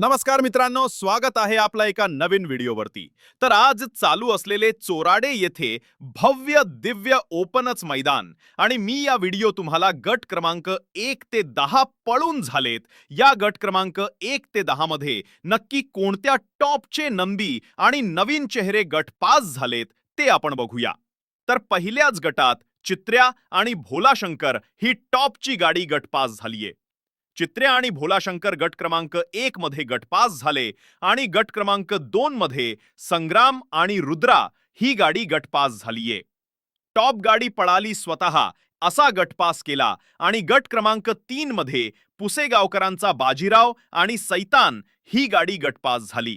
नमस्कार मित्रांनो स्वागत आहे आपला एका नवीन व्हिडिओवरती. तर आज चालू असलेले चोराडे येथे भव्य दिव्य ओपनच मैदान आणि मी या व्हिडिओ तुम्हाला गट क्रमांक एक ते दहा पळून झालेत. या गट क्रमांक एक ते दहा मध्ये नक्की कोणत्या टॉपचे नंदी आणि नवीन चेहरे गट पास झालेत ते आपण बघूया. तर पहिल्याच गटात चित्र्या आणि भोलाशंकर ही टॉपची गाडी गट पास झालीये. चित्रे आणि भोलाशंकर गट क्रमांक एक मध्ये गटपास झाले आणि गट क्रमांक दोन मध्ये संग्राम आणि रुद्रा ही गाडी गटपास झालीये. टॉप गाडी पळाली स्वतः असा गटपास केला आणि गट क्रमांक तीन मध्ये पुसेगावकरांचा बाजीराव आणि सैतान ही गाडी गटपास झाली.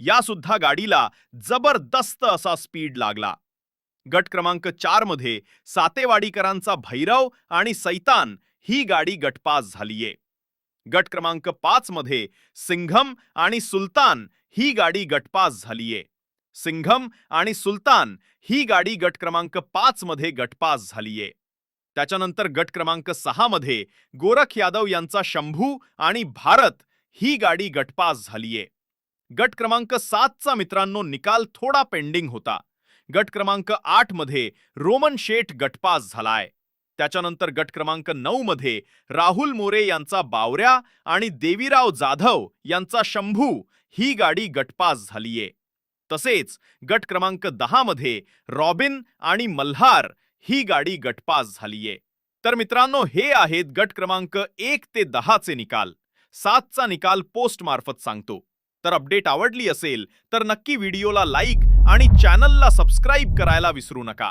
या सुद्धा गाडीला जबरदस्त असा स्पीड लागला. गट क्रमांक चारमध्ये सातेवाडीकरांचा भैरव आणि सैतान ही गाडी गटपास झालीये. गट क्रमांक पाच मध्ये सिंघम आणि सुलतान ही गाडी गटपास झालीये. सिंघम आणि सुलतान ही गाडी गट क्रमांक पाच मध्ये गटपास झालीये. त्याच्यानंतर गट क्रमांक सहा मध्ये गोरख यादव यांचा शंभू आणि भारत ही गाडी गटपास झालीये. गट क्रमांक सातचा मित्रांनो निकाल थोडा पेंडिंग होता. गट क्रमांक आठमध्ये रोमन शेठ गटपास झालाय. त्याच्यानंतर गट क्रमांक नऊ मध्ये राहुल मोरे यांचा बावऱ्या आणि देवीराव जाधव यांचा शंभू ही गाडी गटपास झालीये. तसेच गट क्रमांक दहा मध्ये रॉबिन आणि मल्हार ही गाडी गटपास झालीये. तर मित्रांनो हे आहेत गट क्रमांक एक ते दहाचे निकाल. सातचा निकाल पोस्ट मार्फत सांगतो. तर अपडेट आवडली असेल तर नक्की व्हिडिओला लाईक आणि चॅनलला सबस्क्राईब करायला विसरू नका.